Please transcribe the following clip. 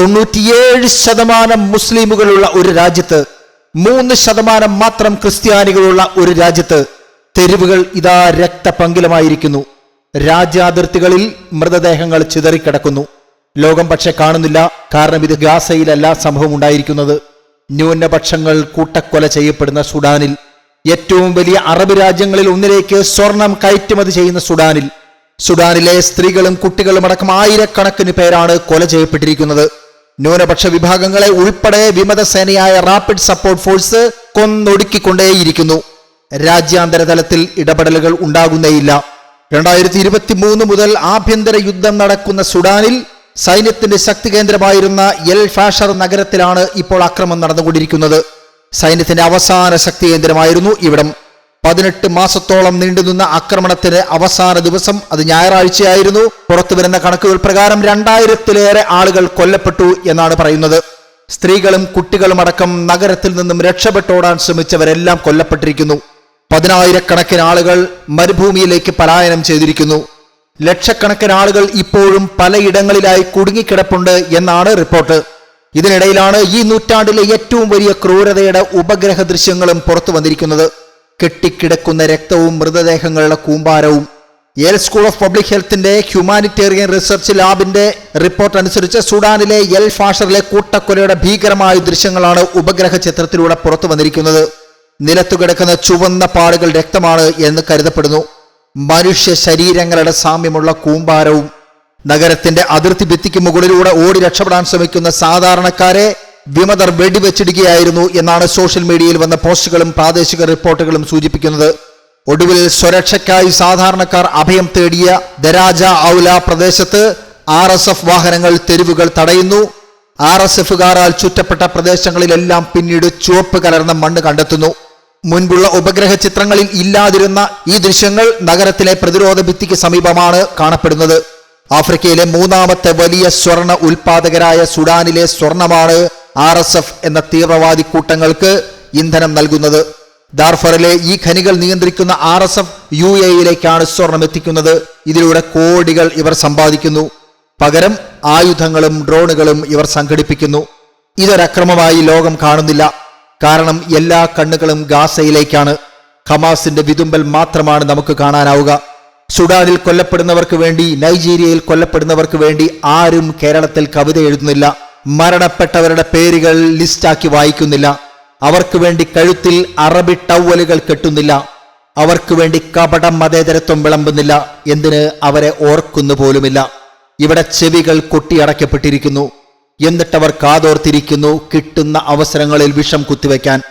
തൊണ്ണൂറ്റിയേഴ് ശതമാനം മുസ്ലിമുകളുള്ള ഒരു രാജ്യത്ത് മൂന്ന് ശതമാനം മാത്രം ക്രിസ്ത്യാനികളുള്ള ഒരു രാജ്യത്ത് തെരുവുകൾ ഇതാ രക്തപങ്കിലമായിരിക്കുന്നു. രാജ്യാതിർത്തികളിൽ മൃതദേഹങ്ങൾ ചിതറിക്കിടക്കുന്നു. ലോകം പക്ഷെ കാണുന്നില്ല. കാരണം ഇത് ഗാസയിലല്ല സംഭവം ഉണ്ടായിരിക്കുന്നത്. ന്യൂനപക്ഷങ്ങൾ കൂട്ടക്കൊല ചെയ്യപ്പെടുന്ന സുഡാനിൽ. ഏറ്റവും വലിയ അറബ് രാജ്യങ്ങളിൽ ഒന്നിലേക്ക് സ്വർണം കയറ്റുമതി ചെയ്യുന്ന സുഡാനിൽ. സുഡാനിലെ സ്ത്രീകളും കുട്ടികളും അടക്കം ആയിരക്കണക്കിന് പേരാണ് കൊല ചെയ്യപ്പെട്ടിരിക്കുന്നത്. ന്യൂനപക്ഷ വിഭാഗങ്ങളെ ഉൾപ്പെടെ വിമത സേനയായ റാപ്പിഡ് സപ്പോർട്ട് ഫോഴ്സ് കൊന്നൊടുക്കിക്കൊണ്ടേയിരിക്കുന്നു. രാജ്യാന്തര തലത്തിൽ ഇടപെടലുകൾ ഉണ്ടാകുന്നേയില്ല. രണ്ടായിരത്തി ഇരുപത്തി മൂന്ന് മുതൽ ആഭ്യന്തര യുദ്ധം നടക്കുന്ന സുഡാനിൽ സൈന്യത്തിന്റെ ശക്തി കേന്ദ്രമായിരുന്ന എൽ ഫാഷർ നഗരത്തിലാണ് ഇപ്പോൾ അക്രമം നടന്നുകൊണ്ടിരിക്കുന്നത്. സൈന്യത്തിന്റെ അവസാന ശക്തി കേന്ദ്രമായിരുന്നു ഇവിടം. പതിനെട്ട് മാസത്തോളം നീണ്ടുനിന്ന ആക്രമണത്തിന് അവസാന ദിവസം അത് ഞായറാഴ്ചയായിരുന്നു. പുറത്തു വരുന്ന കണക്കുകൾ പ്രകാരം രണ്ടായിരത്തിലേറെ ആളുകൾ കൊല്ലപ്പെട്ടു എന്നാണ് പറയുന്നത്. സ്ത്രീകളും കുട്ടികളുമടക്കം നഗരത്തിൽ നിന്നും രക്ഷപ്പെട്ടോടാൻ ശ്രമിച്ചവരെല്ലാം കൊല്ലപ്പെട്ടിരിക്കുന്നു. പതിനായിരക്കണക്കിന് ആളുകൾ മരുഭൂമിയിലേക്ക് പലായനം ചെയ്തിരിക്കുന്നു. ലക്ഷക്കണക്കിന് ആളുകൾ ഇപ്പോഴും പലയിടങ്ങളിലായി കുടുങ്ങിക്കിടപ്പുണ്ട് എന്നാണ് റിപ്പോർട്ട്. ഇതിനിടയിലാണ് ഈ നൂറ്റാണ്ടിലെ ഏറ്റവും വലിയ ക്രൂരതയുടെ ഉപഗ്രഹ ദൃശ്യങ്ങളും പുറത്തു വന്നിരിക്കുന്നത്. കെട്ടിക്കിടക്കുന്ന രക്തവും മൃതദേഹങ്ങളുടെ കൂമ്പാരവും യേൽ സ്കൂൾ ഓഫ് പബ്ലിക് ഹെൽത്തിന്റെ ഹ്യൂമാനിറ്റേറിയൻ റിസർച്ച് ലാബിന്റെ റിപ്പോർട്ട് അനുസരിച്ച് സുഡാനിലെ എൽ ഫാഷറിലെ കൂട്ടക്കൊലയുടെ ഭീകരമായ ദൃശ്യങ്ങളാണ് ഉപഗ്രഹ ചിത്രത്തിലൂടെ പുറത്തു വന്നിരിക്കുന്നത്. നിലത്തു കിടക്കുന്ന ചുവന്ന പാടുകൾ രക്തമാണ് എന്ന് കരുതപ്പെടുന്നു. മനുഷ്യ ശരീരങ്ങളുടെ സാമ്യമുള്ള കൂമ്പാരവും നഗരത്തിന്റെ അതിർത്തി ഭിത്തിക്ക് മുകളിലൂടെ ഓടി രക്ഷപ്പെടാൻ ശ്രമിക്കുന്ന സാധാരണക്കാരെ വിമതർ വെടിവെച്ചിടുകയായിരുന്നു എന്നാണ് സോഷ്യൽ മീഡിയയിൽ വന്ന പോസ്റ്റുകളും പ്രാദേശിക റിപ്പോർട്ടുകളും സൂചിപ്പിക്കുന്നത്. ഒടുവിൽ സ്വരക്ഷയ്ക്കായി സാധാരണക്കാർ അഭയം തേടിയ ദരാജ ഔല പ്രദേശത്ത് ആർ എസ് എഫ് വാഹനങ്ങൾ തെരുവുകൾ തടയുന്നു. ആർ എസ് എഫുകാരാൽ ചുറ്റപ്പെട്ട പ്രദേശങ്ങളിലെല്ലാം പിന്നീട് ചുവപ്പ് കലർന്ന മണ്ണ് കണ്ടെത്തുന്നു. മുൻപുള്ള ഉപഗ്രഹ ചിത്രങ്ങളിൽ ഇല്ലാതിരുന്ന ഈ ദൃശ്യങ്ങൾ നഗരത്തിലെ പ്രതിരോധ ഭിത്തിക്ക് സമീപമാണ് കാണപ്പെടുന്നത്. ആഫ്രിക്കയിലെ മൂന്നാമത്തെ വലിയ സ്വർണ ഉൽപാദകരായ സുഡാനിലെ സ്വർണമാണ് ആർ എസ് എഫ് എന്ന തീവ്രവാദി കൂട്ടങ്ങൾക്ക് ഇന്ധനം നൽകുന്നത്. ദാർഫറിലെ ഈ ഖനികൾ നിയന്ത്രിക്കുന്ന ആർ എസ് എഫ് യു എയിലേക്കാണ് സ്വർണം എത്തിക്കുന്നത് ഇതിലൂടെ കോടികൾ ഇവർ സമ്പാദിക്കുന്നു. പകരം ആയുധങ്ങളും ഡ്രോണുകളും ഇവർ സംഘടിപ്പിക്കുന്നു. ഇതൊരക്രമമായി ലോകം കാണുന്നില്ല. കാരണം എല്ലാ കണ്ണുകളും ഗാസയിലേക്കാണ്. ഹമാസിന്റെ വിതുമ്പൽ മാത്രമാണ് നമുക്ക് കാണാനാവുക. സുഡാനിൽ കൊല്ലപ്പെടുന്നവർക്ക് വേണ്ടി നൈജീരിയയിൽ കൊല്ലപ്പെടുന്നവർക്ക് വേണ്ടി ആരും കേരളത്തിൽ കവിത എഴുതുന്നില്ല. മരണപ്പെട്ടവരുടെ പേരുകൾ ലിസ്റ്റാക്കി വായിക്കുന്നില്ല. അവർക്ക് വേണ്ടി കഴുത്തിൽ അറബി ടവലുകൾ കെട്ടുന്നില്ല. അവർക്ക് വേണ്ടി കപട മതേതരത്വം വിളമ്പുന്നില്ല. എന്തിന് അവരെ ഓർക്കുന്നു പോലുമില്ല. ഇവിടെ ചെവികൾ കൊട്ടിയടക്കപ്പെട്ടിരിക്കുന്നു എന്നിട്ടവർ കാതോർത്തിരിക്കുന്നു. കിട്ടുന്ന അവസരങ്ങളിൽ വിഷം കുത്തിവെക്കാൻ.